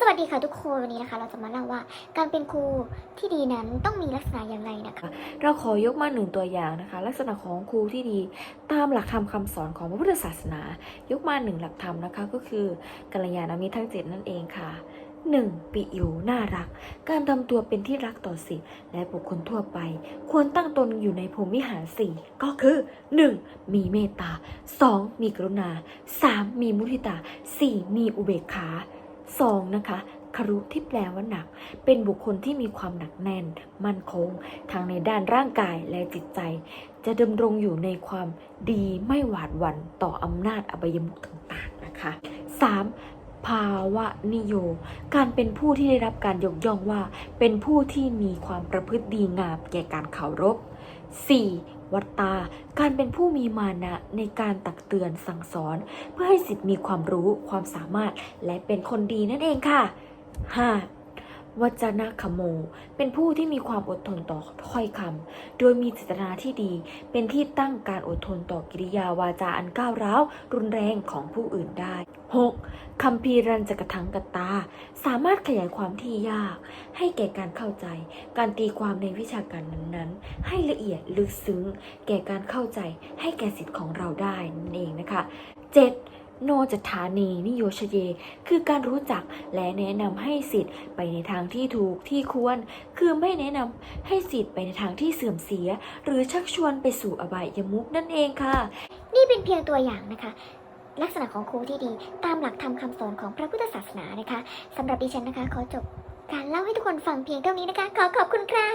สวัสดีค่ะทุกคนวันนี้นะคะ เราจะมาเล่าว่าการเป็นครูที่ดีนั้นต้องมีลักษณะอย่างไรนะคะ เราขอยกมาหนึ่งตัวอย่างนะคะ ลักษณะของครูที่ดีตามหลักธรรมคำสอนของพระพุทธศาสนา ยกมาหนึ่งหลักธรรมนะคะ ก็คือกัลยาณมิตรทั้งเจ็ดนั่นเองค่ะ 1. ปิโยน่ารัก การทำตัวเป็นที่รักต่อสิทธิ์และบุคคลทั่วไป ควรตั้งตนอยู่ในภูมิวิหารสี่ก็คือ 1. มีเมตตา 2. มีกรุณา 3. มีมุทิตา 4. มีอุเบกขา 2. นะคะคารุที่แปลว่าหนัก เป็นบุคคลที่มีความหนักแน่น มั่นคงทั้งในด้านร่างกายและจิตใจ จะดำรงอยู่ในความดีไม่หวาดหวั่นต่ออำนาจอบายมุขต่างๆนะคะ 3. ภาวะนิโย การเป็นผู้ที่ได้รับการยกย่องว่า เป็นผู้ที่มีความประพฤติดีงามแก่การเคารพ 4. วัตตา การเป็นผู้มีมานะในการตักเตือนสั่งสอน เพื่อให้สิทธิ์มีความรู้ความสามารถและเป็นคนดีนั่นเองค่ะ 5. วจนะขโม เป็นผู้ที่มีความอดทนต่อถ้อยคำ โดยมีเจตนาที่ดี เป็นที่ตั้งการอดทนต่อกิริยาวาจาอันก้าวร้าว รุนแรงของผู้อื่นได้ 6. คัมภีรันจกทังกตา สามารถขยายความที่ยาก ให้แก่การเข้าใจ การตีความในวิชาการนั้นๆ ให้ละเอียดลึกซึ้ง แก่การเข้าใจให้แก่สิทธิ์ของเราได้นั่นเองนะคะ 7. โนจัฐานีนิโยชเย คือการรู้จักและแนะนำให้สิทธิ์ไปในทางที่ถูกที่ควร คือไม่แนะนำให้สิทธิ์ไปในทางที่เสื่อมเสีย หรือชักชวนไปสู่อบายมุกนั่นเองค่ะ นี่เป็นเพียงตัวอย่างนะคะ ลักษณะของครูที่ดี ตามหลักธรรมคำสอนของพระพุทธศาสนานะคะสำหรับดิฉันนะคะ ขอจบการเล่าให้ทุกคนฟังเพียงเท่านี้นะคะ ขอขอบคุณค่ะ